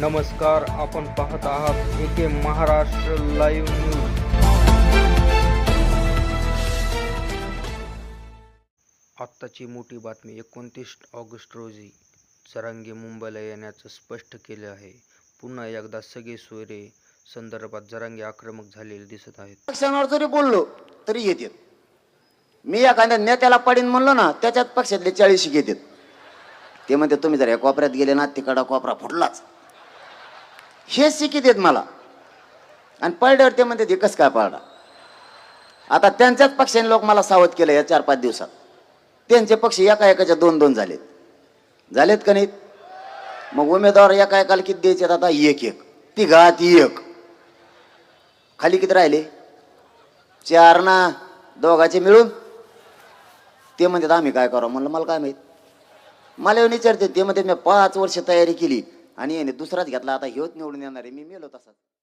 नमस्कार आपण पाहत आहात एके महाराष्ट्र लाईव्ह न्यूज. आत्ताची मोठी बातमी एकोणतीस ऑगस्ट रोजी. सरांगे मुंबईला येण्याचं स्पष्ट केले आहे. पुन्हा एकदा सगळे सोयरे संदर्भात जरांगे आक्रमक झालेले दिसत आहेत. पक्षांवर जरी बोललो तरी येतात मी एखाद्या नेत्याला पाडीन म्हणलो ना त्याच्यात पक्षातले चाळीस घेतात ते म्हणते तुम्ही जर या कोपऱ्यात गेले ना तिकडा कोपरा फुटलाच. हे शिकित आहेत मला. आणि पडल्यावर ते म्हणते कस काय पाळला आता त्यांच्याच पक्षाने लोक मला सावध केलं या चार पाच दिवसात. त्यांचे पक्ष एका एकाच्या दोन दोन झालेत. झालेत का नाहीत? मग उमेदवार एका एकाला किती द्यायचे आता? एक एक तिघात एक. खाली किती राहिले? चार ना? दोघाचे मिळून? ते म्हणतात आम्ही काय करू म्हणलं मला काय माहीत? मला येऊन विचारते ते म्हणते मी पाच वर्ष तयारी केली. आणि याने दुसराच घेतला. आता ह्योच निवडून येणार आहे. मी मेलो तसाच.